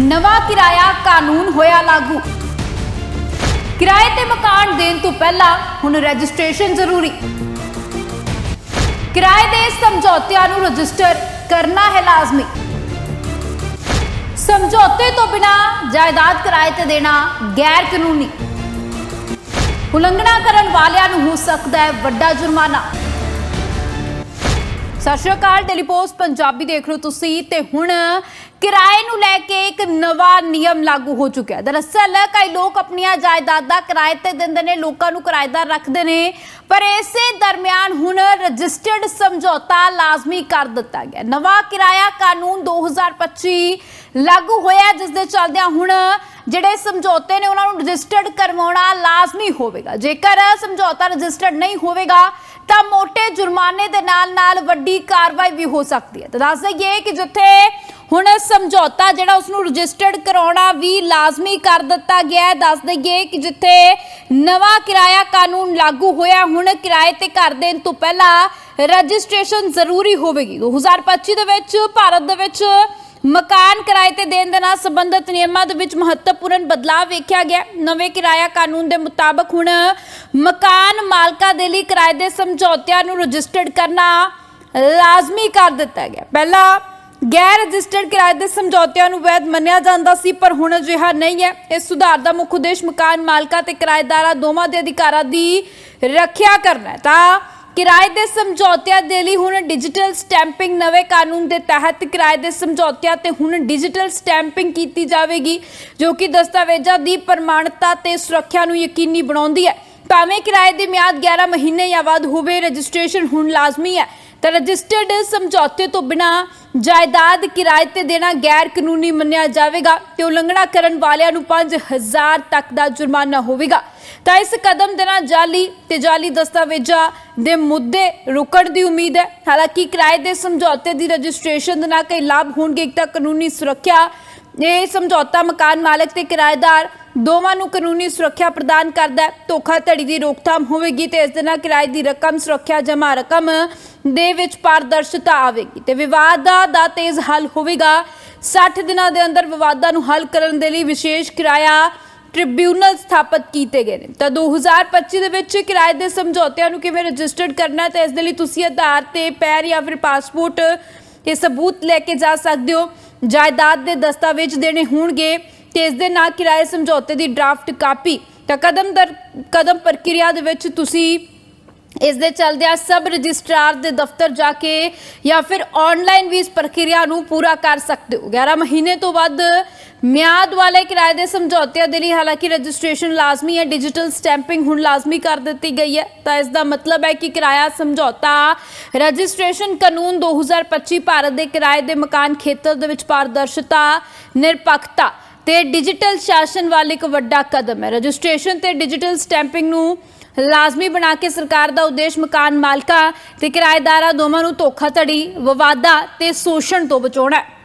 ਨਵਾਂ ਕਿਰਾਇਆ ਕਾਨੂੰਨ ਹੋਇਆ ਲਾਗੂ। ਕਿਰਾਏ ਤੇ ਮਕਾਨ ਦੇਣ ਤੋਂ ਪਹਿਲਾਂ ਹੁਣ ਰਜਿਸਟ੍ਰੇਸ਼ਨ ਜ਼ਰੂਰੀ। ਕਿਰਾਏ ਦੇ ਸਮਝੌਤਿਆਂ ਨੂੰ ਰਜਿਸਟਰ ਕਰਨਾ ਹੈ ਲਾਜ਼ਮੀ। ਸਮਝੌਤੇ ਤੋਂ ਬਿਨਾ ਜਾਇਦਾਦ ਕਿਰਾਏ ਤੇ ਦੇਣਾ ਗੈਰ ਕਾਨੂੰਨੀ ਉਲੰਘਣਾ ਕਰਨ ਵਾਲਿਆਂ ਨੂੰ ਹੋ ਸਕਦਾ ਹੈ ਵੱਡਾ ਜੁਰਮਾਨਾ। ਸਤਿ ਸ਼੍ਰੀ ਅਕਾਲ ਡੇਲੀ ਪੋਸਟ ਪੰਜਾਬੀ ਦੇਖ ਰਹੇ ਹੋ ਤੁਸੀਂ ਤੇ ਹੁਣ ਕਿਰਾਏ ਨੂੰ ਲੈ ਕੇ ਇੱਕ ਨਵਾਂ ਨਿਯਮ ਲਾਗੂ ਹੋ ਚੁੱਕਿਆ ਹੈ। ਦਰਅਸਲ ਕਈ ਲੋਕ ਆਪਣੀਆਂ ਜਾਇਦਾਦਾਂ ਕਿਰਾਏ ਤੇ ਦਿੰਦੇ ਨੇ, ਲੋਕਾਂ ਨੂੰ ਕਿਰਾਏਦਾਰ ਰੱਖਦੇ ਨੇ, ਪਰ ਇਸੇ ਦਰਮਿਆਨ ਹੁਣ ਰਜਿਸਟਰਡ ਸਮਝੌਤਾ ਲਾਜ਼ਮੀ ਕਰ ਦਿੱਤਾ ਗਿਆ ਨਵਾਂ ਕਿਰਾਇਆ ਕਾਨੂੰਨ 2025 ਲਾਗੂ ਹੋਇਆ ਜਿਸ ਦੇ ਚੱਲਦਿਆਂ ਹੁਣ ਜਿਹੜੇ ਸਮਝੌਤੇ ਨੇ ਉਹਨਾਂ ਨੂੰ ਰਜਿਸਟਰਡ ਕਰਵਾਉਣਾ ਲਾਜ਼ਮੀ ਹੋਵੇਗਾ। ਜੇਕਰ ਸਮਝੌਤਾ ਰਜਿਸਟਰਡ ਨਹੀਂ ਹੋਵੇਗਾ, ਤਾਂ ਮੋٹے ਜੁਰਮਾਨੇ ਦੇ ਨਾਲ ਨਾਲ ਵੱਡੀ ਕਾਰਵਾਈ ਵੀ ਹੋ ਸਕਦੀ ਹੈ। ਤਾਂ ਦੱਸ ਦਈਏ ਕਿ ਜਿੱਥੇ ਹੁਣ ਸਮਝੌਤਾ ਜਿਹੜਾ ਉਸ ਨੂੰ ਰਜਿਸਟਰਡ ਕਰਾਉਣਾ ਵੀ ਲਾਜ਼ਮੀ ਕਰ ਦਿੱਤਾ ਗਿਆ ਹੈ, ਦੱਸ ਦਈਏ ਕਿ ਜਿੱਥੇ ਨਵਾਂ ਕਿਰਾਇਆ ਕਾਨੂੰਨ ਲਾਗੂ ਹੋਇਆ, ਹੁਣ ਕਿਰਾਏ ਤੇ ਘਰ ਦੇਣ ਤੋਂ ਪਹਿਲਾਂ ਰਜਿਸਟ੍ਰੇਸ਼ਨ ਜ਼ਰੂਰੀ ਹੋਵੇਗੀ। 2025 ਦੇ ਵਿੱਚ, ਭਾਰਤ ਦੇ ਵਿੱਚ ਮਕਾਨ ਕਿਰਾਏ ਤੇ ਦੇਣ ਦੇ ਨਾਲ ਸੰਬੰਧਿਤ ਨਿਯਮਾਂ ਦੇ ਵਿੱਚ ਮਹੱਤਵਪੂਰਨ ਬਦਲਾਅ ਵੇਖਿਆ ਗਿਆ। ਨਵੇਂ ਕਿਰਾਇਆ ਕਾਨੂੰਨ ਦੇ ਮੁਤਾਬਕ ਹੁਣ ਮਕਾਨ ਮਾਲਕਾਂ ਦੇ ਲਈ ਕਿਰਾਏ ਦੇ ਸਮਝੌਤਿਆਂ ਨੂੰ ਰਜਿਸਟਰਡ ਕਰਨਾ ਲਾਜ਼ਮੀ ਕਰ ਦਿੱਤਾ ਗਿਆ। ਪਹਿਲਾਂ ਗੈਰ ਰਜਿਸਟਰਡ ਕਿਰਾਏ ਦੇ ਸਮਝੌਤਿਆਂ ਨੂੰ ਵੈਧ ਮੰਨਿਆ ਜਾਂਦਾ ਸੀ, ਪਰ ਹੁਣ ਅਜਿਹਾ ਨਹੀਂ ਹੈ। ਇਸ ਸੁਧਾਰ ਦਾ ਮੁੱਖ ਉਦੇਸ਼ ਮਕਾਨ ਮਾਲਕਾਂ ਤੇ ਕਿਰਾਏਦਾਰਾਂ ਦੋਵਾਂ ਦੇ ਅਧਿਕਾਰਾਂ ਦੀ ਰੱਖਿਆ ਕਰਨਾ ਹੈ। ਤਾਂ ਕਿਰਾਏ ਦੇ ਸਮਝੌਤਿਆਂ ਦੇ ਲਈ ਹੁਣ ਡਿਜੀਟਲ ਸਟੈਂਪਿੰਗ ਨਵੇਂ ਕਾਨੂੰਨ ਦੇ ਤਹਿਤ ਕਿਰਾਏ ਦੇ ਸਮਝੌਤਿਆਂ ਤੇ ਹੁਣ ਡਿਜੀਟਲ ਸਟੈਂਪਿੰਗ ਕੀਤੀ ਜਾਵੇਗੀ, ਜੋ ਕਿ ਦਸਤਾਵੇਜ਼ਾਂ ਦੀ ਪ੍ਰਮਾਣਤਾ ਤੇ ਸੁਰੱਖਿਆ ਨੂੰ ਯਕੀਨੀ ਬਣਾਉਂਦੀ ਹੈ। ਭਾਵੇਂ ਕਿਰਾਏ ਦੀ ਮਿਆਦ 11 ਮਹੀਨੇ ਜਾਂ ਵੱਧ ਹੋਵੇ, ਰਜਿਸਟ੍ਰੇਸ਼ਨ ਹੁਣ ਲਾਜ਼ਮੀ ਹੈ। ਤਾਂ ਰਜਿਸਟਰਡ ਸਮਝੌਤੇ ਤੋਂ ਬਿਨਾ ਜਾਇਦਾਦ ਕਿਰਾਏ ਤੇ ਦੇਣਾ ਗੈਰ ਕਾਨੂੰਨੀ ਮੰਨਿਆ ਜਾਵੇਗਾ ਤੇ ਉਲੰਘਣਾ ਕਰਨ ਵਾਲਿਆਂ ਨੂੰ 5000 ਤੱਕ ਦਾ ਜੁਰਮਾਨਾ ਹੋਵੇਗਾ। ਤਾਂ ਇਸ ਕਦਮ ਦੇ ਨਾਲ ਜਾਲੀ ਤੇ ਜਾਲੀ ਦਸਤਾਵੇਜ਼ਾਂ ਦੇ ਮੁੱਦੇ ਰੁਕਣ ਦੀ ਉਮੀਦ ਹੈ। ਹਾਲਾਂਕਿ ਕਿਰਾਏ ਦੇ ਸਮਝੌਤੇ ਦੀ ਰਜਿਸਟ੍ਰੇਸ਼ਨ ਦੇ ਨਾਲ ਕਈ ਲਾਭ ਹੋਣਗੇ। ਇੱਕ ਤਾਂ ਕਾਨੂੰਨੀ ਸੁਰੱਖਿਆ, ਇਹ ਸਮਝੌਤਾ ਮਕਾਨ ਮਾਲਕ ਤੇ ਕਿਰਾਏਦਾਰ ਦੋਵਾਂ ਨੂੰ ਕਾਨੂੰਨੀ ਸੁਰੱਖਿਆ ਪ੍ਰਦਾਨ ਕਰਦਾ ਹੈ। ਧੋਖਾਧੜੀ ਦੀ ਰੋਕਥਾਮ ਹੋਵੇਗੀ ਤੇ ਇਸ ਦੇ ਨਾਲ ਕਿਰਾਏ ਦੀ ਰਕਮ ਸੁਰੱਖਿਆ ਜਮ੍ਹਾਂ ਰਕਮ ਦੇ ਵਿੱਚ ਪਾਰਦਰਸ਼ਤਾ ਆਵੇਗੀ ਤੇ ਵਿਵਾਦਾਂ ਦਾ ਤੇਜ਼ ਹੱਲ ਹੋਵੇਗਾ। 60 ਦਿਨਾਂ ਦੇ ਅੰਦਰ ਵਿਵਾਦਾਂ ਨੂੰ ਹੱਲ ਕਰਨ ਦੇ ਲਈ ਵਿਸ਼ੇਸ਼ ਕਿਰਾਇਆ ਟ੍ਰਿਬਿਊਨਲ ਸਥਾਪਿਤ ਕੀਤੇ ਗਏ ਨੇ। ਤਾਂ 2025 ਦੇ ਵਿੱਚ ਕਿਰਾਏ ਦੇ ਸਮਝੌਤਿਆਂ ਨੂੰ ਕਿਵੇਂ ਰਜਿਸਟਰਡ ਕਰਨਾ ਹੈ ਤੇ ਇਸ ਦੇ ਲਈ ਤੁਸੀਂ ਆਧਾਰ ਤੇ ਪੈਰ ਜਾਂ ਫਿਰ ਪਾਸਪੋਰਟ ਇਹ ਸਬੂਤ ਲੈ ਕੇ ਜਾ ਸਕਦੇ ਹੋ। ਜਾਇਦਾਦ ਦੇ ਦਸਤਾਵੇਜ਼ ਦੇਣੇ ਹੋਣਗੇ। ਤੇ ਇਸ ਦੇ ਨਾਲ ਕਿਰਾਏ ਸਮਝੌਤੇ ਦੀ ਡਰਾਫਟ ਕਾਪੀ ਤਾਂ ਕਦਮ ਦਰ ਕਦਮ ਪ੍ਰਕਿਰਿਆ ਦੇ ਵਿੱਚ ਤੁਸੀਂ ਇਸ ਦੇ ਚਲਦਿਆਂ ਸਬ ਰਜਿਸਟਰਾਰ ਦੇ ਦਫ਼ਤਰ ਜਾ ਕੇ ਜਾਂ ਫਿਰ ਆਨਲਾਈਨ ਵੀ ਇਸ ਪ੍ਰਕਿਰਿਆ ਨੂੰ ਪੂਰਾ ਕਰ ਸਕਦੇ ਹੋ। 11 ਮਹੀਨੇ ਤੋਂ ਵੱਧ ਮਿਆਦ ਵਾਲੇ ਕਿਰਾਏ ਦੇ ਸਮਝੌਤਿਆਂ ਦੇ ਲਈ ਹਾਲਾਂਕਿ ਰਜਿਸਟ੍ਰੇਸ਼ਨ ਲਾਜ਼ਮੀ ਹੈ ਡਿਜੀਟਲ ਸਟੈਂਪਿੰਗ ਹੁਣ ਲਾਜ਼ਮੀ ਕਰ ਦਿੱਤੀ ਗਈ ਹੈ। ਤਾਂ ਇਸ ਦਾ ਮਤਲਬ ਹੈ ਕਿ ਕਿਰਾਇਆ ਸਮਝੌਤਾ ਰਜਿਸਟ੍ਰੇਸ਼ਨ ਕਾਨੂੰਨ 2025 ਭਾਰਤ ਦੇ ਕਿਰਾਏ ਦੇ ਮਕਾਨ ਖੇਤਰ ਦੇ ਵਿੱਚ ਪਾਰਦਰਸ਼ਤਾ, ਨਿਰਪੱਖਤਾ ਤੇ ਡਿਜੀਟਲ ਸ਼ਾਸਨ ਵੱਲ ਇੱਕ ਵੱਡਾ ਕਦਮ ਹੈ। ਰਜਿਸਟ੍ਰੇਸ਼ਨ ਤੇ ਡਿਜੀਟਲ ਸਟੈਂਪਿੰਗ ਨੂੰ ਲਾਜ਼ਮੀ ਬਣਾ ਕੇ ਸਰਕਾਰ ਦਾ ਉਦੇਸ਼ ਮਕਾਨ ਮਾਲਕਾਂ ਤੇ ਕਿਰਾਏਦਾਰਾਂ ਦੋਵਾਂ ਨੂੰ ਧੋਖਾਧੜੀ, ਵਿਵਾਦਾਂ ਤੇ ਸ਼ੋਸ਼ਣ ਤੋਂ ਬਚਾਉਣਾ ਹੈ।